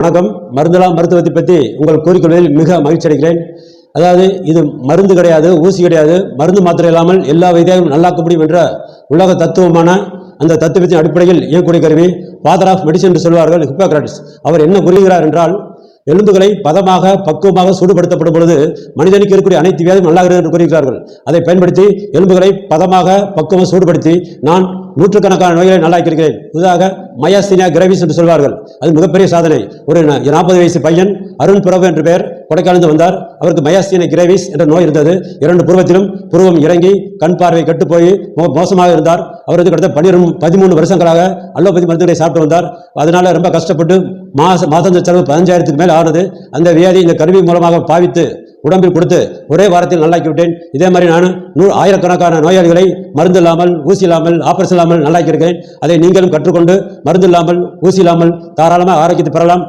வணக்கம். மருந்தெல்லாம் மருத்துவத்தை பற்றி உங்கள் கூறிக்கொள்வதில் மிக மகிழ்ச்சி அடைகிறேன். அதாவது இது மருந்து கிடையாது ஊசி கிடையாது. மருந்து மாத்திரை இல்லாமல் எல்லா வைத்தியம் நல்லாக்க முடியும் என்ற உலக தத்துவமான அந்த தத்துவத்தின் அடிப்படையில் இயக்கக்கூடிய கருவி ஃபாதர் ஆஃப் மெடிசன் என்று சொல்வார்கள் ஹிப்போக்ராட்டிஸ் அவர் என்ன கூறுகிறார் என்றால் எலும்புகளை பதமாக பக்குவமாக சூடுபடுத்தப்படும் பொழுது மனிதனுக்கு இருக்கக்கூடிய அனைத்து வியாதியும் நல்லாகிறது என்று கூறுகிறார்கள். அதை பயன்படுத்தி எலும்புகளை பதமாக பக்குவமாக சூடுபடுத்தி நான் நூற்றுக்கணக்கான நோய்களை நல்லாக்கியிருக்கிறேன். புதிதாக மயாசினியா கிரவிஸ் என்று சொல்வார்கள். அது மிகப்பெரிய சாதனை. ஒரு நாற்பது வயசு பையன் அருண் பிரபு என்று பெயர் கொடைக்கானந்து வந்தார். அவருக்கு மயாசீன கிரேவிஸ் என்ற நோய் இருந்தது. இரண்டு புருவத்திலும் புருவம் இறங்கி கண் பார்வை கெட்டு போய் மோ- மோசமாக இருந்தார். அவர் வந்து கிட்டத்தட்ட பன்னிரெண்டு பதிமூணு வருஷங்களாக அலோபதி மருந்துகளை சாப்பிட்டு வந்தார். அதனால ரொம்ப கஷ்டப்பட்டு மாச மாதாந்திர செலவு பதினஞ்சாயிரத்துக்கு மேல் ஆனது அந்த வியாதி இந்த கருவி மூலமாக பாவித்து உடம்பில் கொடுத்து ஒரே வாரத்தில் நல்லாக்கி விட்டேன். இதே மாதிரி நான் நூறு ஆயிரக்கணக்கான நோயாளிகளை மருந்து இல்லாமல் ஊசி இல்லாமல் ஆபரேஷன் இல்லாமல் நல்லாக்கி இருக்கிறேன் அதை நீங்களும் கற்றுக்கொண்டு மருந்து இல்லாமல் ஊசி இல்லாமல் தாராளமாக ஆரோக்கியத்தை பெறலாம்.